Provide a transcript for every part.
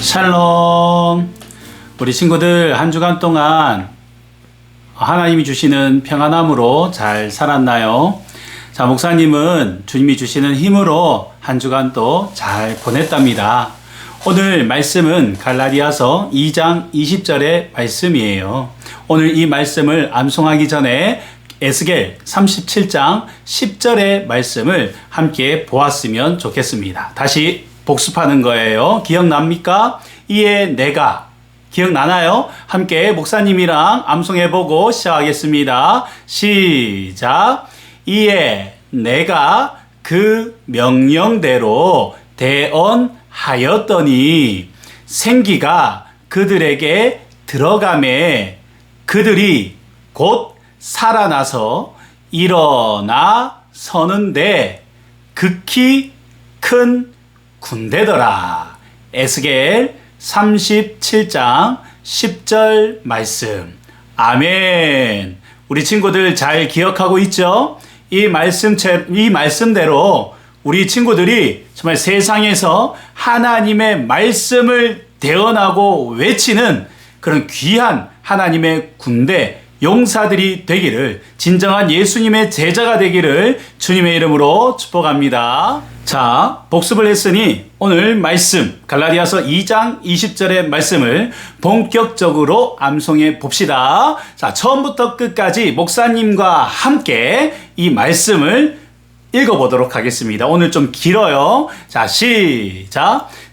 샬롬. 우리 친구들 한 주간 동안 하나님이 주시는 평안함으로 잘 살았나요? 자, 목사님은 주님이 주시는 힘으로 한 주간 또 잘 보냈답니다. 오늘 말씀은 갈라디아서 2장 20절의 말씀이에요. 오늘 이 말씀을 암송하기 전에 에스겔 37장 10절의 말씀을 함께 보았으면 좋겠습니다. 다시 복습하는 거예요. 기억납니까? 이에 내가 기억나나요? 함께 목사님이랑 암송해보고 시작하겠습니다. 시작. 이에 내가 그 명령대로 대언하였더니 생기가 그들에게 들어가매 그들이 곧 살아나서 일어나 서는데 극히 큰 군대더라. 에스겔 37장 10절 말씀. 아멘. 우리 친구들 잘 기억하고 있죠? 이 말씀, 이 말씀대로 우리 친구들이 정말 세상에서 하나님의 말씀을 대언하고 외치는 그런 귀한 하나님의 군대, 용사들이 되기를, 진정한 예수님의 제자가 되기를 주님의 이름으로 축복합니다. 자, 복습을 했으니 오늘 말씀, 갈라디아서 2장 20절의 말씀을 본격적으로 암송해 봅시다. 자, 처음부터 끝까지 목사님과 함께 이 말씀을 읽어보도록 하겠습니다. 오늘 좀 길어요. 자, 시작.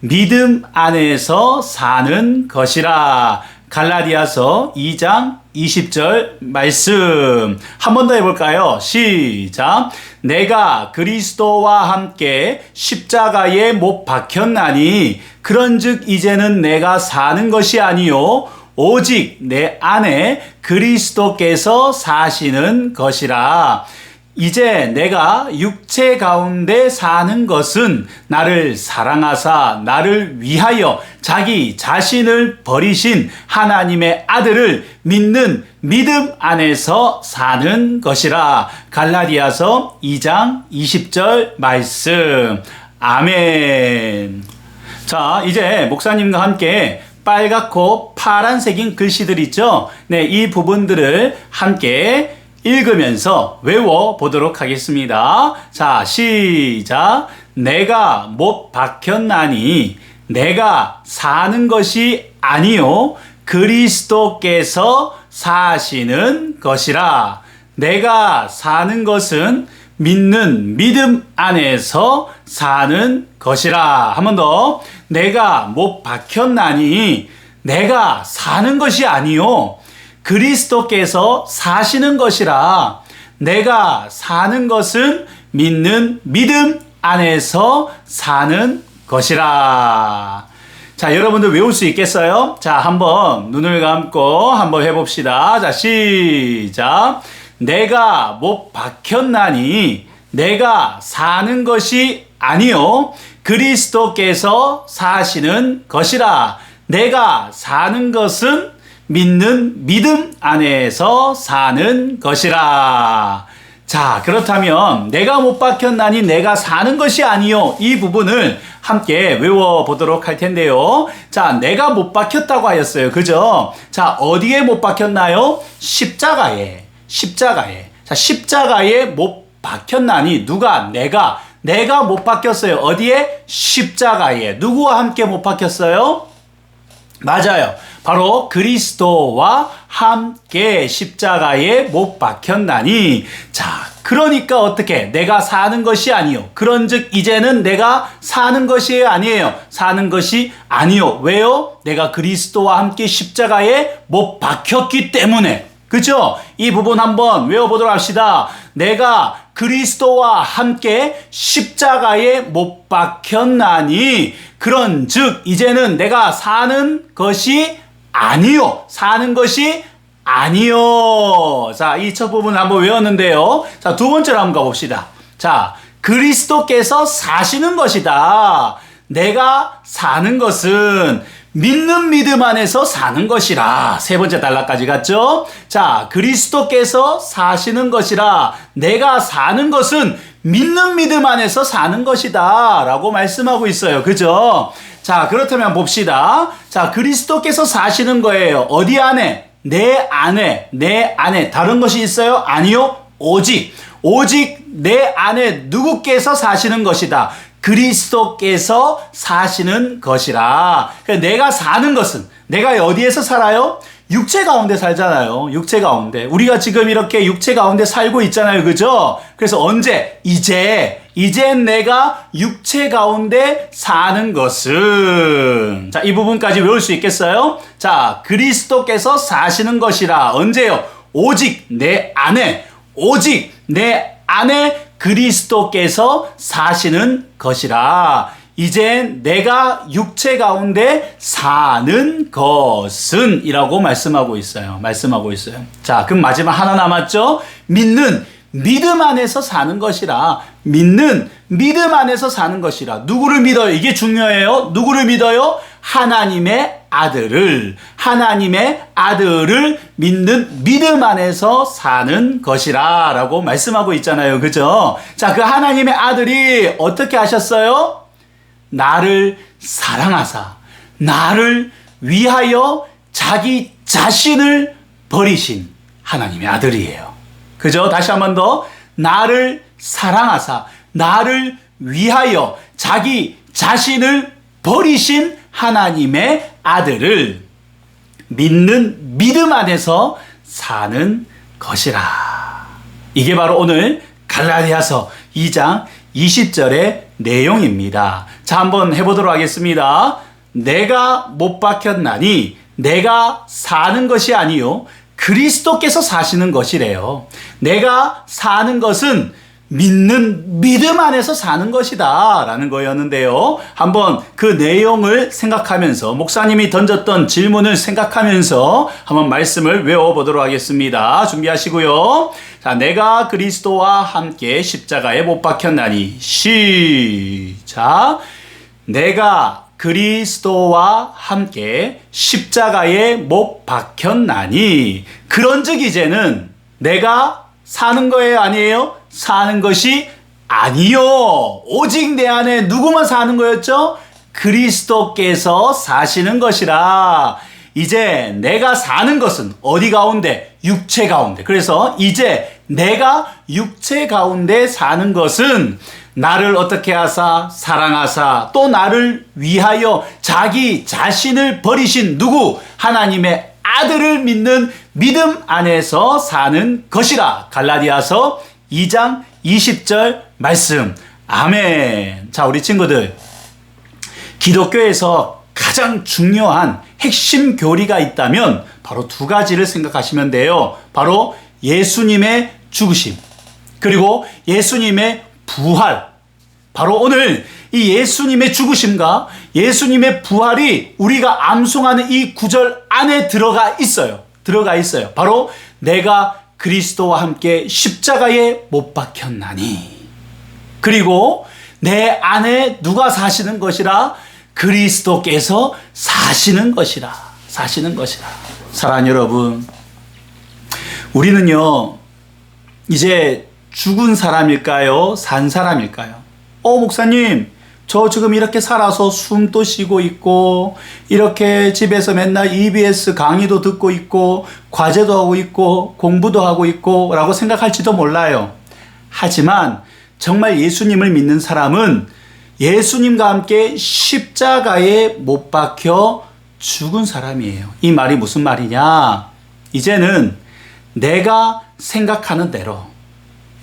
믿음 안에서 사는 것이라. 갈라디아서 2장 20절 말씀. 한 번 더 해볼까요? 시작. 내가 그리스도와 함께 십자가에 못 박혔나니, 그런즉 이제는 내가 사는 것이 아니요 오직 내 안에 그리스도께서 사시는 것이라. 이제 내가 육체 가운데 사는 것은 나를 사랑하사 나를 위하여 자기 자신을 버리신 하나님의 아들을 믿는 믿음 안에서 사는 것이라. 갈라디아서 2장 20절 말씀. 아멘. 자, 이제 목사님과 함께 빨갛고 파란색인 글씨들 있죠? 네, 이 부분들을 함께 읽으면서 외워 보도록 하겠습니다. 자, 시작. 내가 못 박혔나니 내가 사는 것이 아니요 그리스도께서 사시는 것이라. 내가 사는 것은 믿는 믿음 안에서 사는 것이라. 한 번 더. 내가 못 박혔나니 내가 사는 것이 아니요 그리스도께서 사시는 것이라 내가 사는 것은 믿는 믿음 안에서 사는 것이라. 자, 여러분들 외울 수 있겠어요? 자, 한번 눈을 감고 한번 해봅시다. 자, 시작. 내가 못 박혔나니 내가 사는 것이 아니요 그리스도께서 사시는 것이라. 내가 사는 것은 믿는 믿음 안에서 사는 것이라. 자, 그렇다면 내가 못 박혔나니 내가 사는 것이 아니요. 이 부분을 함께 외워 보도록 할 텐데요. 자, 내가 못 박혔다고 하였어요. 그죠? 자, 어디에 못 박혔나요? 십자가에. 십자가에. 자, 십자가에 못 박혔나니 누가 내가 내가 못 박혔어요. 어디에? 십자가에. 누구와 함께 못 박혔어요? 맞아요. 바로 그리스도와 함께 십자가에 못 박혔나니. 자 그러니까 어떻게 내가 사는 것이 아니요. 그런즉 이제는 내가 사는 것이 아니에요. 사는 것이 아니요. 왜요? 내가 그리스도와 함께 십자가에 못 박혔기 때문에. 그죠? 이 부분 한번 외워보도록 합시다. 내가 그리스도와 함께 십자가에 못 박혔나니. 그런 즉 이제는 내가 사는 것이 아니요 사는 것이 아니요 자 이 첫 부분 한번 외웠는데요 자 두 번째로 한번 가봅시다 자 그리스도께서 사시는 것이다 내가 사는 것은 믿는 믿음 안에서 사는 것이라. 세 번째 단락까지 갔죠? 자, 그리스도께서 사시는 것이라. 내가 사는 것은 믿는 믿음 안에서 사는 것이다. 라고 말씀하고 있어요. 그죠? 자, 그렇다면 봅시다. 자, 그리스도께서 사시는 거예요. 어디 안에? 내 안에, 내 안에. 다른 것이 있어요? 아니요. 오직, 오직 내 안에 누구께서 사시는 것이다. 그리스도께서 사시는 것이라. 그러니까 내가 사는 것은 내가 어디에서 살아요? 육체 가운데 살잖아요. 육체 가운데. 우리가 지금 이렇게 육체 가운데 살고 있잖아요. 그죠? 그래서 언제? 이제, 이제 내가 육체 가운데 사는 것은. 자, 이 부분까지 외울 수 있겠어요? 자, 그리스도께서 사시는 것이라. 언제요? 오직 내 안에, 오직 내 안에 그리스도께서 사시는 것이라. 이제 내가 육체 가운데 사는 것은 이라고 말씀하고 있어요. 말씀하고 있어요. 자, 그럼 마지막 하나 남았죠? 믿는 믿음 안에서 사는 것이라. 믿는 믿음 안에서 사는 것이라. 누구를 믿어요? 이게 중요해요. 누구를 믿어요? 하나님의 아들을 하나님의 아들을 믿는 믿음 안에서 사는 것이라 라고 말씀하고 있잖아요. 그죠? 자, 그 하나님의 아들이 어떻게 하셨어요? 나를 사랑하사 나를 위하여 자기 자신을 버리신 하나님의 아들이에요. 그죠? 다시 한 번 더 나를 사랑하사 나를 위하여 자기 자신을 버리신 하나님의 아들을 믿는 믿음 안에서 사는 것이라. 이게 바로 오늘 갈라디아서 2장 20절의 내용입니다. 자, 한번 해보도록 하겠습니다. 내가 못 박혔나니 내가 사는 것이 아니요 그리스도께서 사시는 것이래요. 내가 사는 것은 믿는 믿음 안에서 사는 것이다. 라는 거였는데요. 한번 그 내용을 생각하면서, 목사님이 던졌던 질문을 생각하면서 한번 말씀을 외워보도록 하겠습니다. 준비하시고요. 자, 내가 그리스도와 함께 십자가에 못 박혔나니, 시작. 내가 그리스도와 함께 십자가에 못 박혔나니, 그런 즉 이제는 내가 사는 거예요? 아니에요? 사는 것이 아니요. 오직 내 안에 누구만 사는 거였죠? 그리스도께서 사시는 것이라. 이제 내가 사는 것은 어디 가운데? 육체 가운데. 그래서 이제 내가 육체 가운데 사는 것은 나를 어떻게 하사 사랑하사 또 나를 위하여 자기 자신을 버리신 누구? 하나님의 아들을 믿는 믿음 안에서 사는 것이라. 갈라디아서 2장 20절 말씀. 아멘. 자, 우리 친구들. 기독교에서 가장 중요한 핵심 교리가 있다면 바로 두 가지를 생각하시면 돼요. 바로 예수님의 죽으심. 그리고 예수님의 부활. 바로 오늘 이 예수님의 죽으심과 예수님의 부활이 우리가 암송하는 이 구절 안에 들어가 있어요. 들어가 있어요. 바로 내가 그리스도와 함께 십자가에 못 박혔나니. 그리고 내 안에 누가 사시는 것이라 그리스도께서 사시는 것이라. 사시는 것이라. 사랑 여러분. 우리는요, 이제 죽은 사람일까요? 산 사람일까요? 어, 목사님, 저 지금 이렇게 살아서 숨도 쉬고 있고, 이렇게 집에서 맨날 EBS 강의도 듣고 있고, 과제도 하고 있고, 공부도 하고 있고, 라고 생각할지도 몰라요. 하지만, 정말 예수님을 믿는 사람은 예수님과 함께 십자가에 못 박혀 죽은 사람이에요. 이 말이 무슨 말이냐? 이제는 내가 생각하는 대로,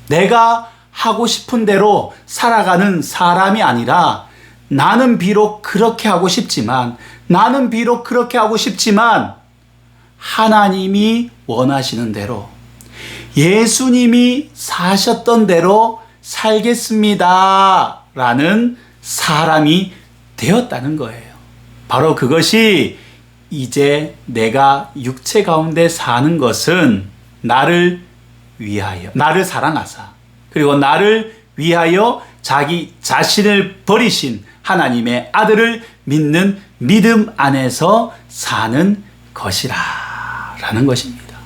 내가 하고 싶은 대로 살아가는 사람이 아니라 나는 비록 그렇게 하고 싶지만 나는 비록 그렇게 하고 싶지만 하나님이 원하시는 대로 예수님이 사셨던 대로 살겠습니다. 라는 사람이 되었다는 거예요. 바로 그것이 이제 내가 육체 가운데 사는 것은 나를 위하여, 나를 사랑하사, 그리고 나를 위하여 자기 자신을 버리신 하나님의 아들을 믿는 믿음 안에서 사는 것이라. 라는 것입니다.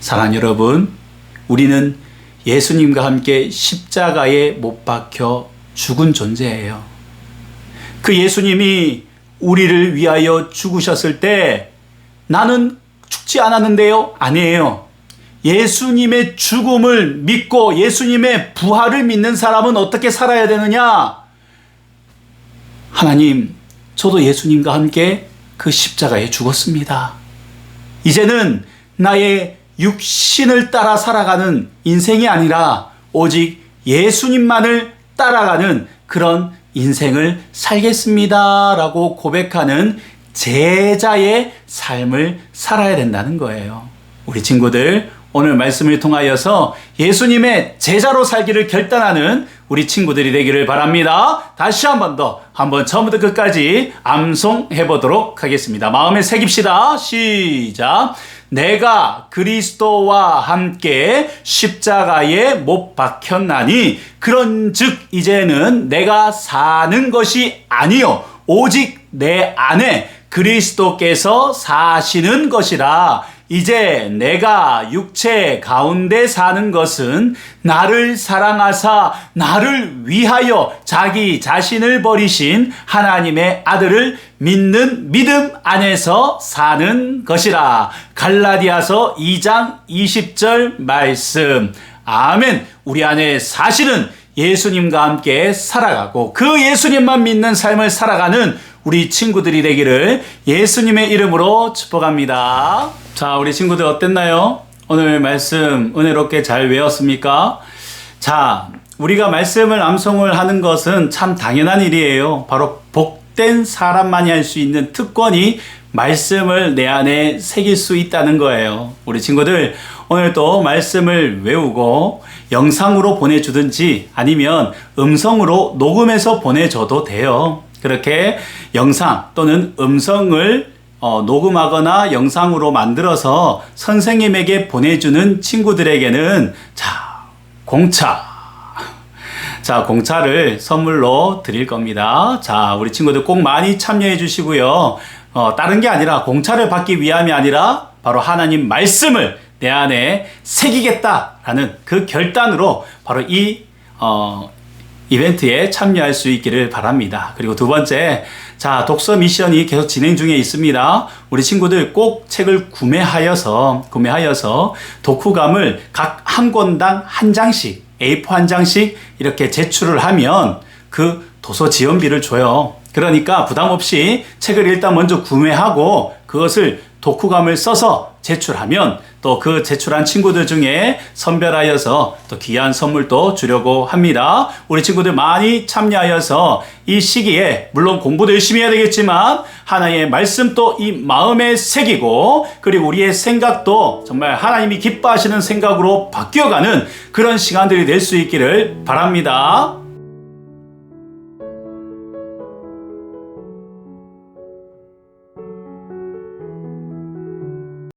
사랑 여러분, 우리는 예수님과 함께 십자가에 못 박혀 죽은 존재예요. 그 예수님이 우리를 위하여 죽으셨을 때 나는 죽지 않았는데요? 아니에요. 예수님의 죽음을 믿고 예수님의 부활을 믿는 사람은 어떻게 살아야 되느냐? 하나님, 저도 예수님과 함께 그 십자가에 죽었습니다. 이제는 나의 육신을 따라 살아가는 인생이 아니라 오직 예수님만을 따라가는 그런 인생을 살겠습니다. 라고 고백하는 제자의 삶을 살아야 된다는 거예요. 우리 친구들, 오늘 말씀을 통하여서 예수님의 제자로 살기를 결단하는 우리 친구들이 되기를 바랍니다. 다시 한 번 더, 한번 처음부터 끝까지 암송해 보도록 하겠습니다. 마음에 새깁시다. 시작. 내가 그리스도와 함께 십자가에 못 박혔나니 그런 즉 이제는 내가 사는 것이 아니요 오직 내 안에 그리스도께서 사시는 것이라 이제 내가 육체 가운데 사는 것은 나를 사랑하사 나를 위하여 자기 자신을 버리신 하나님의 아들을 믿는 믿음 안에서 사는 것이라. 갈라디아서 2장 20절 말씀. 아멘. 우리 안에 사실은 예수님과 함께 살아가고 그 예수님만 믿는 삶을 살아가는 우리 친구들이 되기를 예수님의 이름으로 축복합니다. 자, 우리 친구들 어땠나요? 오늘 말씀 은혜롭게 잘 외웠습니까? 자, 우리가 말씀을 암송을 하는 것은 참 당연한 일이에요. 바로 복된 사람만이 할 수 있는 특권이 말씀을 내 안에 새길 수 있다는 거예요. 우리 친구들 오늘 또 말씀을 외우고 영상으로 보내주든지 아니면 음성으로 녹음해서 보내줘도 돼요. 그렇게 영상 또는 음성을 어, 녹음하거나 영상으로 만들어서 선생님에게 보내주는 친구들에게는 자, 공차. 자, 공차를 선물로 드릴 겁니다. 자, 우리 친구들 꼭 많이 참여해 주시고요. 어, 다른 게 아니라 공차를 받기 위함이 아니라 바로 하나님 말씀을 내 안에 새기겠다라는 그 결단으로 바로 이, 어, 이벤트에 참여할 수 있기를 바랍니다. 그리고 두 번째, 자, 독서 미션이 계속 진행 중에 있습니다. 우리 친구들 꼭 책을 구매하여서, 구매하여서 독후감을 각 한 권당 한 장씩, A4 한 장씩 이렇게 제출을 하면 그 도서 지원비를 줘요. 그러니까 부담 없이 책을 일단 먼저 구매하고 그것을 독후감을 써서 제출하면 또 그 제출한 친구들 중에 선별하여서 또 귀한 선물도 주려고 합니다. 우리 친구들 많이 참여하여서 이 시기에 물론 공부도 열심히 해야 되겠지만 하나님의 말씀 또 이 마음에 새기고 그리고 우리의 생각도 정말 하나님이 기뻐하시는 생각으로 바뀌어가는 그런 시간들이 될 수 있기를 바랍니다.